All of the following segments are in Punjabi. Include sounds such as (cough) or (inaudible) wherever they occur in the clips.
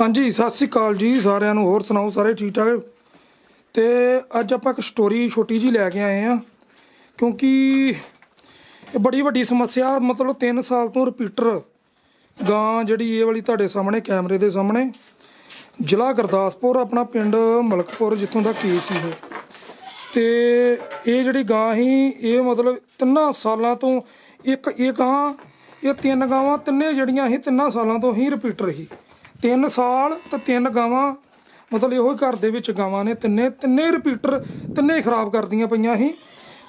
ਹਾਂਜੀ, ਸਤਿ ਸ੍ਰੀ ਅਕਾਲ ਜੀ, ਸਾਰਿਆਂ ਨੂੰ ਹੋਰ ਸੁਣਾਓ, ਸਾਰੇ ਠੀਕ ਠਾਕ ਤੇ ਅੱਜ ਆਪਾਂ ਇੱਕ ਸਟੋਰੀ ਛੋਟੀ ਜੀ ਲੈ ਕੇ ਆਏ ਆ ਕਿਉਂਕਿ ਇਹ ਬੜੀ ਵੱਡੀ ਸਮੱਸਿਆ, ਮਤਲਬ 3 ਸਾਲ ਤੋਂ ਰਿਪੀਟਰ ਗਾਂ ਜਿਹੜੀ ਇਹ ਵਾਲੀ ਤੁਹਾਡੇ ਸਾਹਮਣੇ, ਕੈਮਰੇ ਦੇ ਸਾਹਮਣੇ, ਜ਼ਿਲ੍ਹਾ ਗੁਰਦਾਸਪੁਰ, ਆਪਣਾ ਪਿੰਡ ਮਲਕਪੁਰ, ਜਿੱਥੋਂ ਦਾ ਕੇਸ ਸੀ ਇਹ। ਤੇ ਇਹ ਜਿਹੜੀ ਗਾਂ ਸੀ, ਇਹ ਮਤਲਬ ਤਿੰਨਾਂ ਸਾਲਾਂ ਤੋਂ ਇੱਕ, ਇਹ ਗਾਂ, ਇਹ ਤਿੰਨ ਗਾਵਾਂ ਤਿੰਨੇ ਜਿਹੜੀਆਂ ਸੀ, ਤਿੰਨਾਂ ਸਾਲਾਂ ਤੋਂ ਹੀ ਰਿਪੀਟਰ ਸੀ। ਤਿੰਨ ਸਾਲ ਤੇ ਤਿੰਨ ਗਾਵਾਂ। ਮਤਲਬ ਇਹੋ ਹੀ ਘਰ ਦੇ ਵਿੱਚ ਗਾਵਾਂ ਨੇ। ਤਿੰਨੇ ਤਿੰਨੇ ਰਿਪੀਟਰ ਤਿੰਨੇ ਖਰਾਬ ਕਰਦੀਆਂ ਪਈਆਂ ਸੀ।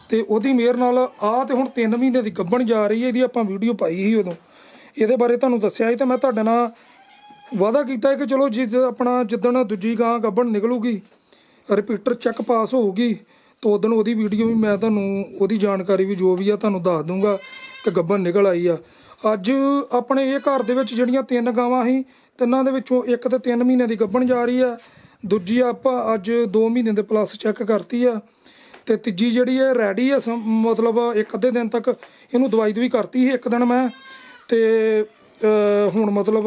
ਤੇ ਉਹਦੀ ਮਿਹਰ ਨਾਲ ਆਹ ਤੇ ਹੁਣ 3 ਮਹੀਨੇ ਦੀ ਗੱਭਣ ਜਾ ਰਹੀ ਹੈ। ਇਹਦੀ ਆਪਾਂ ਵੀਡੀਓ ਪਾਈ ਸੀ ਉਦੋਂ। ਇਹਦੇ ਬਾਰੇ ਤੁਹਾਨੂੰ ਦੱਸਿਆ ਸੀ ਤੇ ਮੈਂ ਤੁਹਾਡੇ ਨਾਲ ਵਾਅਦਾ ਕੀਤਾ ਹੈ ਕਿ ਚਲੋ ਜਿੱਦ ਆਪਣਾ ਜਿੱਦਣ ਦੂਜੀ ਗਾਂ ਗੱਭਣ ਨਿਕਲੂਗੀ ਰਿਪੀਟਰ ਚੈੱਕ ਪਾਸ ਹੋਊਗੀ, ਤਾਂ ਉਦੋਂ ਉਹਦੀ ਵੀਡੀਓ ਵੀ ਮੈਂ ਤੁਹਾਨੂੰ, ਉਹਦੀ ਜਾਣਕਾਰੀ ਵੀ ਜੋ ਵੀ ਆ ਤੁਹਾਨੂੰ ਦੱਸ ਦੂੰਗਾ ਕਿ ਗੱਭਣ ਨਿਕਲ ਆਈ ਆ। ਅੱਜ ਆਪਣੇ ਇਹ ਘਰ ਦੇ ਵਿੱਚ ਜਿਹੜੀਆਂ ਤਿੰਨ ਗਾਵਾਂ ਸੀ ਤਿੰਨਾਂ ਦੇ ਵਿੱਚੋਂ ਇੱਕ ਤੇ 3 ਮਹੀਨੇ ਦੀ ਗੱਭਣ ਜਾ ਰਹੀ ਆ, ਦੂਜੀ ਆਪਾਂ ਅੱਜ 2 ਮਹੀਨੇ ਦੇ ਪਲੱਸ ਚੈੱਕ ਕਰਤੀ ਆ, ਤੇ ਤੀਜੀ ਜਿਹੜੀ ਹੈ ਰੈਡੀ ਆ ਸਮ- ਮਤਲਬ ਇੱਕ ਅੱਧੇ ਦਿਨ ਤੱਕ ਇਹਨੂੰ ਦਵਾਈ ਦਵਾਈ ਕਰਤੀ ਸੀ ਇੱਕ ਦਿਨ ਮੈਂ, ਤੇ ਹੁਣ ਮਤਲਬ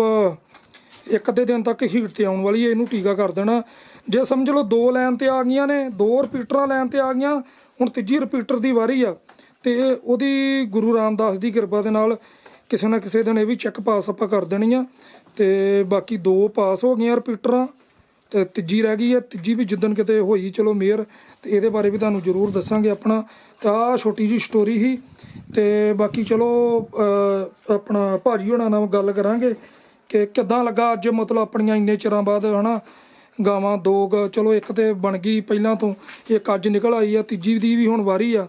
ਇੱਕ ਅੱਧੇ ਦਿਨ ਤੱਕ ਹੀਟ ਤੇ ਆਉਣ ਵਾਲੀ ਹੈ ਇਹਨੂੰ ਟੀਕਾ ਕਰ ਦੇਣਾ। ਜੇ ਸਮਝ ਲਓ ਦੋ ਲਾਈਨ ਤੇ ਆ ਗਈਆਂ ਨੇ, ਦੋ ਰਿਪੀਟਰਾਂ ਲਾਈਨ ਤੇ ਆ ਗਈਆਂ, ਹੁਣ ਤੀਜੀ ਰਿਪੀਟਰ ਦੀ ਵਾਰੀ ਆ, ਤੇ ਉਹਦੀ ਗੁਰੂ ਰਾਮਦਾਸ ਦੀ ਕਿਰਪਾ ਦੇ ਨਾਲ ਕਿਸੇ ਨਾ ਕਿਸੇ ਦਿਨ ਇਹ ਵੀ ਚੈੱਕ ਪਾਸ ਆਪਾਂ ਕਰ ਦੇਣੀ ਆ। ਤੇ ਬਾਕੀ ਦੋ ਪਾਸ ਹੋ ਗਈਆਂ ਰਿਪੀਟਰਾਂ ਤੇ ਤੀਜੀ ਰਹਿ ਗਈ ਹੈ। ਤੀਜੀ ਵੀ ਜਿੱਦਣ ਕਿਤੇ ਹੋਈ ਚਲੋ ਮੇਅਰ ਤੇ ਇਹਦੇ ਬਾਰੇ ਵੀ ਤੁਹਾਨੂੰ ਜ਼ਰੂਰ ਦੱਸਾਂਗੇ ਆਪਣਾ। ਤਾਂ ਆਹ ਛੋਟੀ ਜੀ ਸਟੋਰੀ ਹੀ ਤੇ ਬਾਕੀ ਚਲੋ ਅਹ, ਆਪਣਾ ਭਾਜੀ ਹੋਣਾ ਨਾਲ ਗੱਲ ਕਰਾਂਗੇ ਕਿ ਕਿੱਦਾਂ ਲੱਗਾ ਅੱਜ ਮਤਲਬ ਆਪਣੀਆਂ ਇੰਨੇ ਚਿਰਾਂ ਬਾਅਦ ਹਨਾ ਗਾਵਾਂ ਦੋ ਗ- ਚਲੋ ਇੱਕ ਤੇ ਬਣ ਗਈ ਪਹਿਲਾਂ ਤੋਂ ਇੱਕ ਅੱਜ ਨਿਕਲ ਆਈ ਆ ਤੀਜੀ ਦੀ ਵੀ ਹੁਣ ਵਾਰੀ ਆ।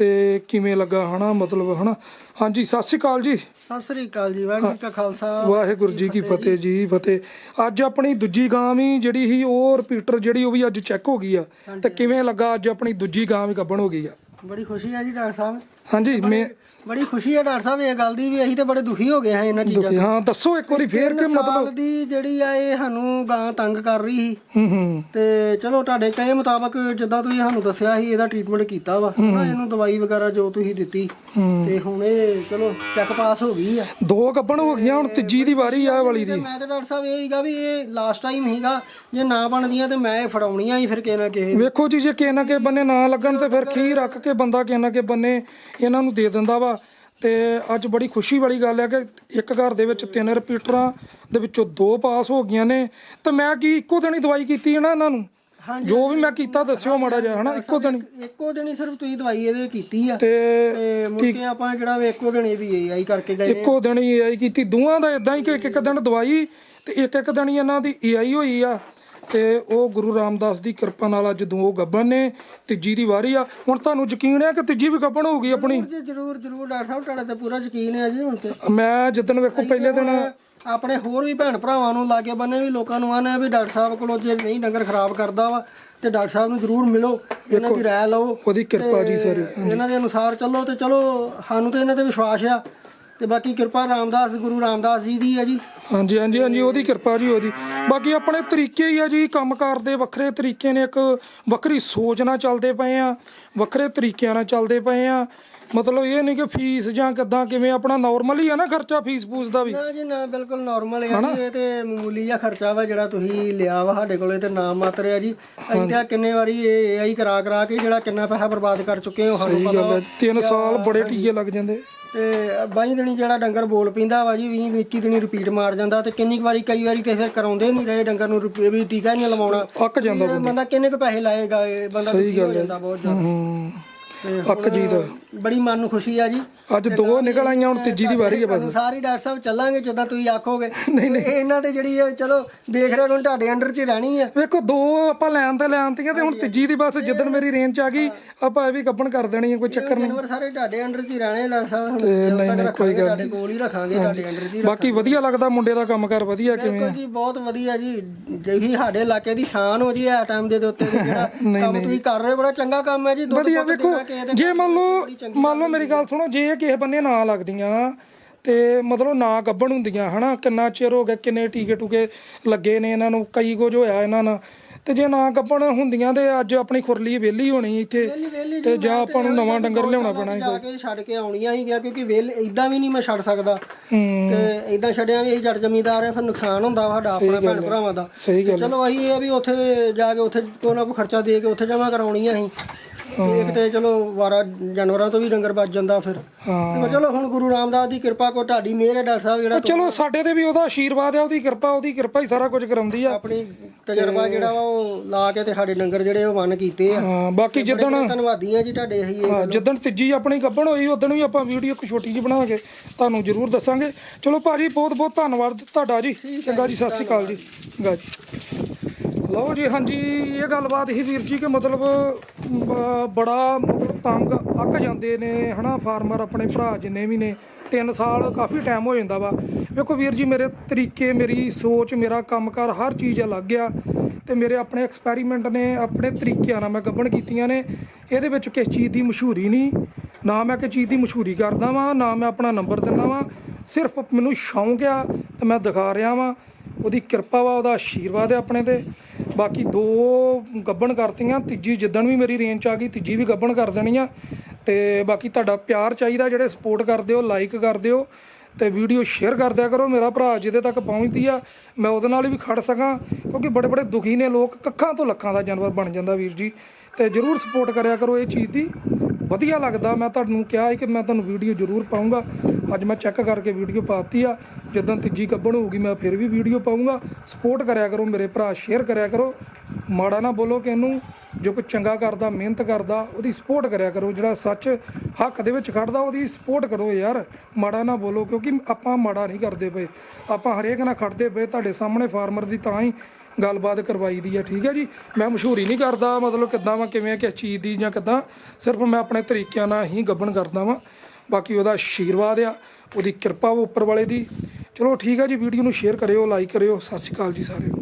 ਤੇ ਕਿਵੇਂ ਲੱਗਾ ਹਨਾ? ਮਤਲਬ ਹਨਾ? ਹਾਂਜੀ ਸਤਿ ਸ਼੍ਰੀ ਅਕਾਲ ਜੀ। ਸਤਿ ਸ੍ਰੀ ਅਕਾਲ ਜੀ ਵਾਹਿਗੁਰੂ ਜੀ ਕਾ ਖਾਲਸਾ। ਵਾਹਿਗੁਰੂ ਜੀ ਕੀ ਫਤਿਹ ਜੀ ਫਤਿਹ। ਅੱਜ ਆਪਣੀ ਦੂਜੀ ਗਾਂ ਵੀ ਜਿਹੜੀ ਸੀ ਉਹ ਰਿਪੀਟਰ ਜਿਹੜੀ ਉਹ ਵੀ ਅੱਜ ਚੈੱਕ ਹੋ ਗਈ ਆ। ਤੇ ਕਿਵੇਂ ਲੱਗਾ ਅੱਜ ਆਪਣੀ ਦੂਜੀ ਗਾਂ ਵੀ ਗੱਭਣ ਹੋ ਗਈ ਆ? ਬੜੀ ਖੁਸ਼ੀ ਹੈ ਜੀ ਡਾਕਟਰ ਸਾਹਿਬ। ਹਾਂਜੀ ਮੈਂ ਬੜੀ ਖੁਸ਼ੀ ਹੈ ਡਾਕਟਰ ਸਾਹਿਬ ਇਹ ਗੱਲ ਦੀ ਵੀ ਅਸੀਂ ਤੇ ਬੜੇ ਦੁਖੀ ਹੋ ਗਏ ਹਾਂ ਇਹਨਾਂ ਚੀਜ਼ਾਂ ਦੁਖੀ ਹਾਂ ਦੱਸੋ ਇੱਕ ਵਾਰੀ ਫੇਰ ਕਿ ਮਤਲਬ ਦੀ ਜਿਹੜੀ ਆ ਇਹ ਸਾਨੂੰ ਗਾਂ ਤੰਗ ਕਰ ਰਹੀ ਸੀ। ਹੂੰ ਹੂੰ। ਤੇ ਚਲੋ ਤੁਹਾਡੇ ਕਹੇ ਮੁਤਾਬਕ ਜਿੱਦਾਂ ਤੁਸੀਂ ਸਾਨੂੰ ਦੱਸਿਆ ਸੀ ਇਹਦਾ ਟ੍ਰੀਟਮੈਂਟ ਕੀਤਾ ਵਾ। ਹਨਾ, ਇਹਨੂੰ ਦਵਾਈ ਵਗੈਰਾ ਜੋ ਤੁਸੀਂ ਦਿੱਤੀ। ਤੇ ਹੁਣ ਇਹ ਚਲੋ ਚੈੱਕ ਪਾਸ ਹੋ ਗਈ ਆ। ਦੋ ਗੱਭਣ ਹੋ ਗਈਆਂ ਹੁਣ ਤੀਜੀ ਦੀ ਵਾਰੀ ਆ ਵਾਲੀ ਤੇ ਦੀ। ਮੈਂ ਤੇ ਡਾਕਟਰ ਸਾਹਿਬ ਇਹ ਹੀਗਾ ਵੀ ਇਹ ਲਾਸਟ ਟਾਈਮ ਹੀਗਾ ਜੇ ਨਾ ਬਣਦੀਆਂ ਤੇ ਮੈਂ ਇਹ ਫੜਾਉਣੀਆਂ ਹੀ ਫਿਰ ਕਿਸੇ ਨਾ ਕਿਸੇ ਵੇਖੋ ਜੀ ਜੇ ਕਿਸੇ ਨਾ ਕਿਸੇ ਬੰਨੇ ਨਾ ਲੱਗਣ ਤੇ ਫਿਰ ਖੀ ਰੱਖ ਕੇ ਬੰਦਾ ਕਿਸੇ ਨਾ ਕਿਸੇ ਬੰਨੇ ਇਹਨਾਂ ਨੂੰ ਦੇ ਦਿੰਦਾ ਵਾ। ਤੇ ਅੱਜ ਬੜੀ ਖੁਸ਼ੀ ਵਾਲੀ ਗੱਲ ਹੈ ਕਿ ਇੱਕ ਘਰ ਦੇ ਵਿੱਚ ਤਿੰਨ ਰਿਪੀਟਰਾਂ ਦੇ ਵਿੱਚੋਂ ਦੋ ਪਾਸ ਹੋ ਗਈਆਂ ਨੇ। ਤੇ ਮੈਂ ਕੀ ਇੱਕੋ ਦਿਨ ਹੀ ਦਵਾਈ ਕੀਤੀ ਹੈ ਨਾ ਇਹਨਾਂ ਨੂੰ। ਜੋ ਵੀ ਮੈਂ ਕੀਤਾ ਦੱਸਿਓ ਮਾੜਾ ਜਿਹਾ ਹਨਾ? ਇੱਕੋ ਦਿਨ। ਇੱਕੋ ਦਿਨ ਹੀ ਸਿਰਫ ਤੁਸੀਂ ਦਵਾਈ ਇਹਦੇ ਕੀਤੀ ਆ। ਤੇ ਤੇ ਮੁੜ ਕੇ ਆਪਾਂ ਜਿਹੜਾ ਵੀ ਇੱਕੋ ਦਿਨ ਇਹਦੀ ਆਈ ਕਰਕੇ ਗਏ ਇੱਕੋ ਦਿਨ ਹੀ ਏਆਈ ਕੀਤੀ। ਦੋਵਾਂ ਦਾ ਇਦਾਂ ਹੀ ਕਿ ਇੱਕ ਇੱਕ ਦਿਨ ਦਵਾਈ ਤੇ ਇੱਕ ਇੱਕ ਦਿਨ ਹੀ ਇਹਨਾਂ ਦੀ ਏਆਈ ਹੋਈ ਆ। ਤੇ ਉਹ ਗੁਰੂ ਰਾਮਦਾਸ ਦੀ ਕਿਰਪਾ ਨਾਲ ਅੱਜ ਦੋ ਗੱਬਨ ਨੇ ਤੀਜੀ ਦੀ ਵਾਰੀ ਆ। ਹੁਣ ਤੁਹਾਨੂੰ ਯਕੀਨ ਹੈ ਕਿ ਤੀਜੀ ਵੀ ਗੱਬਨ ਹੋਊਗੀ ਆਪਣੀ? ਜੀ ਜਰੂਰ ਜਰੂਰ। ਡਾਕਟਰ ਸਾਹਿਬ ਤੁਹਾਡੇ ਤੇ ਪੂਰਾ ਯਕੀਨ ਹੈ ਜੀ ਹੁਣ ਤੇ। ਮੈਂ ਜਿੱਦਣ ਵੇਖੋ ਪਹਿਲੇ ਦਿਨ ਆਪਣੇ ਹੋਰ ਵੀ ਭੈਣ ਭਰਾਵਾਂ ਨੂੰ ਲਾਗੇ ਬੰਨੇ ਵੀ ਲੋਕਾਂ ਨੂੰ ਆਨੇ ਵੀ ਡਾਕਟਰ ਸਾਹਿਬ ਕੋਲੋਂ ਜੇ ਨਹੀਂ ਡੰਗਰ ਖਰਾਬ ਕਰਦਾ ਵਾ ਤੇ ਡਾਕਟਰ ਸਾਹਿਬ ਨੂੰ ਜਰੂਰ ਮਿਲੋ ਇਹਨਾਂ ਦੀ ਰਾਏ ਲਓ। ਉਹਦੀ ਕਿਰਪਾ ਜੀ ਸਾਰੀ ਇਹਨਾਂ ਦੇ ਅਨੁਸਾਰ ਚੱਲੋ ਤੇ ਚਲੋ ਸਾਨੂੰ ਤੇ ਇਹਨਾਂ ਤੇ ਵਿਸ਼ਵਾਸ ਆ। ਤੇ ਬਾਕੀ ਕਿਰਪਾ ਰਾਮਦਾਸ ਗੁਰੂ ਰਾਮਦਾਸ ਜੀ ਦੀ ਹੈ ਜੀ। ਹਾਂਜੀ ਹਾਂਜੀ ਹਾਂਜੀ ਉਹਦੀ ਕਿਰਪਾ ਜੀ ਉਹਦੀ। ਬਾਕੀ ਆਪਣੇ ਤਰੀਕੇ ਹੀ ਆ ਜੀ ਕੰਮਕਾਰ ਦੇ ਵੱਖਰੇ ਤਰੀਕੇ ਨੇ। ਇੱਕ ਵੱਖਰੀ ਸੋਚ ਨਾਲ ਚੱਲਦੇ ਪਏ ਆ ਵੱਖਰੇ ਤਰੀਕਿਆਂ ਨਾਲ ਚੱਲਦੇ ਪਏ ਆ। ਮਤਲਬ ਇਹ ਨਹੀਂ ਕਿ ਫੀਸ ਜਾਂ ਕਿੱਦਾਂ ਕਿਵੇਂ ਆਪਣਾ ਨਾਰਮਲ ਹੀ ਆ ਨਾ ਖਰਚਾ ਫੀਸ ਫੂਸ ਦਾ ਵੀ। ਨਾ ਜੀ ਨਾ ਬਿਲਕੁਲ ਨਾਰਮਲ ਹੈ ਜੀ ਇਹ ਤੇ ਮਾਮੂਲੀ ਜਿਹਾ ਖਰਚਾ ਵਾ ਜਿਹੜਾ ਤੁਸੀਂ ਲਿਆ ਵਾ ਸਾਡੇ ਕੋਲੇ ਤੇ ਨਾਮ ਮਾਤਰ ਹੈ ਜੀ। ਅਸੀਂ ਤਾਂ ਕਿੰਨੇ ਵਾਰੀ ਇਹ ਆਈ ਕਰਾ ਕਰਾ ਕੇ ਜਿਹੜਾ ਕਿੰਨਾ ਪੈਸਾ ਬਰਬਾਦ ਕਰ ਚੁੱਕੇ ਹਾਂ ਸਾਨੂੰ ਪਤਾ ਵਾ। ਤਿੰਨ ਸਾਲ ਬੜੇ ਟੀਕੇ ਲੱਗ ਜਾਂਦੇ। ਤੇ ਬਾਈ ਦਿਨੀ ਜਿਹੜਾ ਡੰਗਰ ਬੋਲ ਪਿੰਦਾ ਵਾ ਜੀ 20 21 ਦਿਨੀ ਰਿਪੀਟ ਮਾਰ ਜਾਂਦਾ ਤੇ ਕਿੰਨੀ ਵਾਰੀ ਕਈ ਵਾਰੀ ਤੇ ਫਿਰ ਕਰਾਉਂਦੇ ਨਹੀਂ ਰਹੇ ਡੰਗਰ ਨੂੰ ਰਿਪੀ- ਵੀ ਟੀਕਾ ਨਹੀਂ ਲਵਾਉਣਾ। ਅੱਕ ਜਾਂਦਾ ਇਹ ਬੰਦਾ। ਕਿੰਨੇ ਕੁ ਪੈਸੇ ਲਾਏਗਾ ਇਹ ਬੰਦਾ ਦੁਖੀ ਹੋ ਜਾਂਦਾ ਬਹੁਤ ਜ਼ਿਆਦਾ। ਹੂੰ। ਤੇ ਅੱਕ ਜੀ ਦਾ ਬੜੀ ਮਨ ਨੂੰ ਖੁਸ਼ੀ ਆ ਜੀ। ਅੱਜ ਦੋ ਨਿਕਲ ਆਈਆਂ ਹੁਣ ਤੀਜੀ ਦੀ ਵਾਰੀ ਹੈ ਬਸ। ਸਾਰੀ ਡਾਕਟਰ ਸਾਹਿਬ ਚੱਲਾਂਗੇ ਜਿੱਦਾਂ ਤੁਸੀਂ ਆਖੋਗੇ। (laughs) ਨਹੀਂ ਨਹੀਂ। ਇਹਨਾਂ ਤੇ ਜਿਹੜੀ ਹੈ ਚਲੋ ਦੇਖ ਰਿਹਾ ਹੁਣ ਤੁਹਾਡੇ ਅੰਡਰ 'ਚ ਹੀ ਰਹਿਣੀ ਆ। ਵੇਖੋ ਦੋ ਆਪਾਂ ਲੈਣ ਤੇ ਲੈਣ ਤੀਆਂ ਤੇ ਹੁਣ ਤੀਜੀ ਦੀ ਬਸ ਜਿੱਦਣ ਮੇਰੀ ਰੇਂਜ ਚ ਆ ਗਈ ਆਪਾਂ ਇਹ ਵੀ ਕੱਪਣ ਕਰ ਦੇਣੀ ਹੈ ਕੋਈ ਚੱਕਰ ਨਹੀਂ। ਜਾਨਵਰ ਸਾਰੇ ਤੁਹਾਡੇ ਅੰਡਰ 'ਚ ਹੀ ਰਹਿਣੇ ਡਾਕਟਰ ਸਾਹਿਬ। ਹੁਣ ਨਹੀਂ, ਨਹੀਂ, ਰੱਖਾਂਗੇ ਤੁਹਾਡੇ ਕੋਲ ਹੀ ਰੱਖਾਂਗੇ ਤੁਹਾਡੇ ਅੰਡਰ 'ਚ ਹੀ ਬਾਕੀ ਵਧੀਆ ਲੱਗਦਾ ਮੁੰਡੇ ਦਾ ਕੰਮ ਕਰ ਵਧੀਆ ਕਿਵੇਂ ਜੀ ਬਹੁਤ ਵਧੀਆ ਜੀ। ਜਿਹੀ ਸਾਡੇ ਇਲਾਕੇ ਦੀ ਸ਼ਾਨ ਹੋ ਜੀ ਆ ਟਾਈਮ ਦੇ ਉੱਤੇ ਜਿਹੜਾ (laughs) ਕੰਮ ਤੁਸੀਂ ਕਰ ਰਹੇ ਹੋ ਬੜਾ ਚੰਗਾ ਕੰਮ ਹੈ ਜੀ ਦੁੱਧ ਵਧੀਆ ਵੇਖੋ ਦੇ ਜੇ ਮੰਨ ਲਓ ਮੰਨ ਲਓ ਮੇਰੀ ਗੱਲ ਸੁਣੋ ਜੇ ਕਿਸੇ ਬੰਨੇ ਨਾ ਲੱਗਦੀਆਂ ਤੇ ਮਤਲਬ ਨਾ ਗੱਭਣ ਹੁੰਦੀਆਂ ਹਨਾ? ਕਿੰਨਾ ਚਿਰ ਹੋ ਗਿਆ ਕਿੰਨੇ ਟੀਕੇ ਟੂਕੇ ਲੱਗੇ ਨੇ ਇਹਨਾਂ ਨੂੰ ਕਈ ਕੁਝ ਹੋਇਆ ਇਹਨਾਂ ਨਾਲ। ਤੇ ਜੇ ਨਾ ਗੱਬਣ ਹੁੰਦੀਆਂ ਤੇ ਅੱਜ ਆਪਣੀ ਖੁਰਲੀ ਵਿਹਲੀ ਹੋਣੀ ਇੱਥੇ ਤੇ ਜਾਂ ਆਪਾਂ ਨੂੰ ਨਵਾਂ ਡੰਗਰ ਲਿਆਉਣਾ ਪੈਣਾ ਜਾ ਕੇ ਛੱਡ ਕੇ ਆਉਣੀਆਂ ਹੀ ਗਿਆ ਕਿਉਂਕਿ ਵੇਲ ਇਦਾਂ ਵੀ ਨਹੀਂ ਮੈਂ ਛੱਡ ਸਕਦਾ। ਤੇ ਇਦਾਂ ਛੱਡਿਆ ਵੀ ਅਸੀਂ ਜੱਟ ਜ਼ਮੀਂਦਾਰ ਆ ਫਿਰ ਨੁਕਸਾਨ ਹੁੰਦਾ ਵਾ ਸਾਡਾ ਆਪਣਾ ਭੈਣ ਭਰਾਵਾਂ ਦਾ। ਸਹੀ ਗੱਲ ਚਲੋ ਅਸੀਂ ਇਹ ਆ ਵੀ ਉੱਥੇ ਜਾ ਕੇ ਉੱਥੇ ਕੋਈ ਨਾ ਕੋਈ ਖਰਚਾ ਦੇ ਕੇ ਉੱਥੇ ਜਮਾ ਕਰਾਉਣੀਆਂ ਅਸੀਂ ਤੇ ਇੱਕ ਤੇ ਚਲੋ ਵਾਰਾ ਜਾਨਵਰਾਂ ਤੋਂ ਵੀ ਡੰਗਰ ਬਚ ਜਾਂਦਾ ਫਿਰ। ਹਾਂ। ਤੇ ਚਲੋ ਹੁਣ ਗੁਰੂ ਰਾਮਦਾਸ ਦੀ ਕਿਰਪਾ ਕੋ ਤੁਹਾਡੀ ਮਿਹਰ ਹੈ ਡਾਕਟਰ ਸਾਹਿਬ ਜਿਹੜਾ ਚਲੋ ਸਾਡੇ ਤੇ ਵੀ ਉਹਦਾ ਆਸ਼ੀਰਵਾਦ ਹੈ ਉਹਦੀ ਕਿਰਪਾ ਉਹਦੀ ਕਿਰਪਾ ਹੀ ਸਾਰਾ ਕੁਝ ਕਰਾਉਂਦੀ ਆ। ਆਪਣੀ ਤਜਰਬਾ ਜਿਹੜਾ ਵਾ ਉਹ ਲਾ ਕੇ ਤੇ ਸਾਡੇ ਡੰਗਰ ਜਿਹੜੇ ਉਹ ਵੰਨ ਕੀਤੇ ਆ। ਹਾਂ ਬਾਕੀ ਜਿੱਦਣ ਧੰਨਵਾਦੀ ਆ ਜੀ ਤੁਹਾਡੇ ਇਹ ਹਾਂ ਜਿੱਦਣ ਤੀਜੀ ਆਪਣੀ ਗੱਭਣ ਹੋਈ ਉਦੋਂ ਵੀ ਆਪਾਂ ਵੀਡੀਓ ਇੱਕ ਛੋਟੀ ਜਿਹੀ ਬਣਾ ਕੇ ਤੁਹਾਨੂੰ ਜ਼ਰੂਰ ਦੱਸਾਂਗੇ। ਚਲੋ ਭਾਜੀ ਬਹੁਤ ਬਹੁਤ ਧੰਨਵਾਦ ਤੁਹਾਡਾ ਜੀ। ਚੰਗਾ ਜੀ ਸਤਿ ਸ਼੍ਰੀ ਅਕਾਲ ਜੀ। ਚੰਗਾ ਜੀ। ਲਓ ਜੀ ਹਾਂਜੀ ਇਹ ਗੱਲਬਾਤ ਹੀ ਵੀਰ ਜੀ ਕਿ ਮਤਲਬ ਬੜਾ ਮਤਲਬ ਤੰਗ ਅੱਕ ਜਾਂਦੇ ਨੇ, ਹਨਾ? ਫਾਰਮਰ ਆਪਣੇ ਭਰਾ ਜਿੰਨੇ ਵੀ ਨੇ 3 ਸਾਲ ਕਾਫੀ ਟਾਈਮ ਹੋ ਜਾਂਦਾ ਵਾ। ਵੇਖੋ ਵੀਰ ਜੀ, ਮੇਰੇ ਤਰੀਕੇ, ਮੇਰੀ ਸੋਚ, ਮੇਰਾ ਕੰਮਕਾਰ ਹਰ ਚੀਜ਼ ਅਲੱਗ ਆ ਤੇ ਮੇਰੇ ਆਪਣੇ ਐਕਸਪੈਰੀਮੈਂਟ ਨੇ, ਆਪਣੇ ਤਰੀਕਿਆਂ ਨਾਲ ਮੈਂ ਗੱਭਣ ਕੀਤੀਆਂ ਨੇ। ਇਹਦੇ ਵਿੱਚ ਕਿਸ ਚੀਜ਼ ਦੀ ਮਸ਼ਹੂਰੀ ਨਹੀਂ। ਨਾ ਮੈਂ ਕਿਸੇ ਚੀਜ਼ ਦੀ ਮਸ਼ਹੂਰੀ ਕਰਦਾ ਵਾਂ, ਨਾ ਮੈਂ ਆਪਣਾ ਨੰਬਰ ਦਿੰਦਾ ਵਾਂ। ਸਿਰਫ ਮੈਨੂੰ ਸ਼ੌਂਕ ਆ ਤੇ ਮੈਂ ਦਿਖਾ ਰਿਹਾ ਵਾਂ। ਉਹਦੀ ਕਿਰਪਾ ਵਾ, ਉਹਦਾ ਆਸ਼ੀਰਵਾਦ ਹੈ ਆਪਣੇ ਤੇ। ਬਾਕੀ ਦੋ ਗੱਬਣ ਕਰਤੀਆਂ, ਤੀਜੀ ਜਿੱਦਣ ਵੀ ਮੇਰੀ ਰੇਂਜ ਚ ਆ ਗਈ, ਤੀਜੀ ਵੀ ਗੱਬਣ ਕਰ ਦੇਣੀ ਆ ਤੇ ਬਾਕੀ ਤੁਹਾਡਾ ਪਿਆਰ ਚਾਹੀਦਾ, ਜਿਹੜੇ ਸਪੋਰਟ ਕਰਦੇ ਹੋ ਲਾਈਕ ਕਰਦੇ ਹੋ, ਤੇ ਵੀਡੀਓ ਸ਼ੇਅਰ ਕਰ ਦਿਆ ਕਰੋ। ਮੇਰਾ ਭਰਾ ਜਿਹਦੇ ਤੱਕ ਪਹੁੰਚਦੀ ਆ, ਮੈਂ ਉਹਦੇ ਨਾਲ ਵੀ ਖੜ ਸਕਾਂ, ਕਿਉਂਕਿ ਬੜੇ ਬੜੇ ਦੁਖੀ ਨੇ ਲੋਕ, ਕੱਖਾਂ ਤੋਂ ਲੱਖਾਂ ਦਾ ਜਾਨਵਰ ਬਣ ਜਾਂਦਾ ਵੀਰ ਜੀ। ਤੇ ਜਰੂਰ ਸਪੋਰਟ ਕਰਿਆ ਕਰੋ ਇਹ ਚੀਜ਼ ਦੀ। ਵਧੀਆ ਲੱਗਦਾ, ਮੈਂ ਤੁਹਾਨੂੰ ਕਿਹਾ ਕਿ ਮੈਂ ਤੁਹਾਨੂੰ ਵੀਡੀਓ ਜ਼ਰੂਰ ਪਾਉਂਗਾ ਅੱਜ ਮੈਂ ਚੈੱਕ ਕਰਕੇ ਵੀਡੀਓ ਪਾਤੀ ਆ। ਜਦੋਂ ਤੀਜੀ ਕੱਬਣ ਹੋਊਗੀ, ਮੈਂ ਫਿਰ ਵੀ ਵੀਡੀਓ ਪਾਉਂਗਾ ਸਪੋਰਟ ਕਰਿਆ ਕਰੋ ਮੇਰੇ ਭਰਾ ਸ਼ੇਅਰ ਕਰਿਆ ਕਰੋ। ਮਾੜਾ ਨਾ ਬੋਲੋ ਕਿ ਇਹਨੂੰ, ਜੋ ਕੋਈ ਚੰਗਾ ਕਰਦਾ, ਮਿਹਨਤ ਕਰਦਾ, ਉਹਦੀ ਸਪੋਰਟ ਕਰਿਆ ਕਰੋ। ਜਿਹੜਾ ਸੱਚ ਹੱਕ ਦੇ ਵਿੱਚ ਖੜਦਾ, ਉਹਦੀ ਸਪੋਰਟ ਕਰੋ ਯਾਰ। ਮਾੜਾ ਨਾ ਬੋਲੋ, ਕਿਉਂਕਿ ਆਪਾਂ ਮਾੜਾ ਨਹੀਂ ਕਰਦੇ ਪਏ। ਆਪਾਂ ਹਰੇਕ ਨਾਲ ਖੜਦੇ ਪਏ, ਤੁਹਾਡੇ ਸਾਹਮਣੇ ਫਾਰਮਰ ਦੀ ਤਾਂ ਹੀ ਗੱਲਬਾਤ ਕਰਵਾਈ ਦੀ ਆ ਠੀਕ ਹੈ ਜੀ? ਮੈਂ ਮਸ਼ਹੂਰੀ ਨਹੀਂ ਕਰਦਾ, ਮਤਲਬ ਕਿੱਦਾਂ ਵਾ, ਕਿਵੇਂ ਕਿਸ ਚੀਜ਼ ਦੀ ਜਾਂ ਕਿੱਦਾਂ। ਸਿਰਫ ਮੈਂ ਆਪਣੇ ਤਰੀਕਿਆਂ ਨਾਲ ਹੀ ਗੱਬਣ ਕਰਦਾ ਵਾਂ। ਬਾਕੀ ਉਹਦਾ ਆਸ਼ੀਰਵਾਦ ਆ, ਉਹਦੀ ਕਿਰਪਾ ਵਾ ਉੱਪਰ ਵਾਲੇ ਦੀ। ਚਲੋ ਠੀਕ ਹੈ ਜੀ, ਵੀਡੀਓ ਨੂੰ ਸ਼ੇਅਰ ਕਰਿਓ ਲਾਈਕ ਕਰਿਓ, ਸਤਿ ਸ਼੍ਰੀ ਅਕਾਲ ਜੀ ਸਾਰਿਆਂ ਨੂੰ।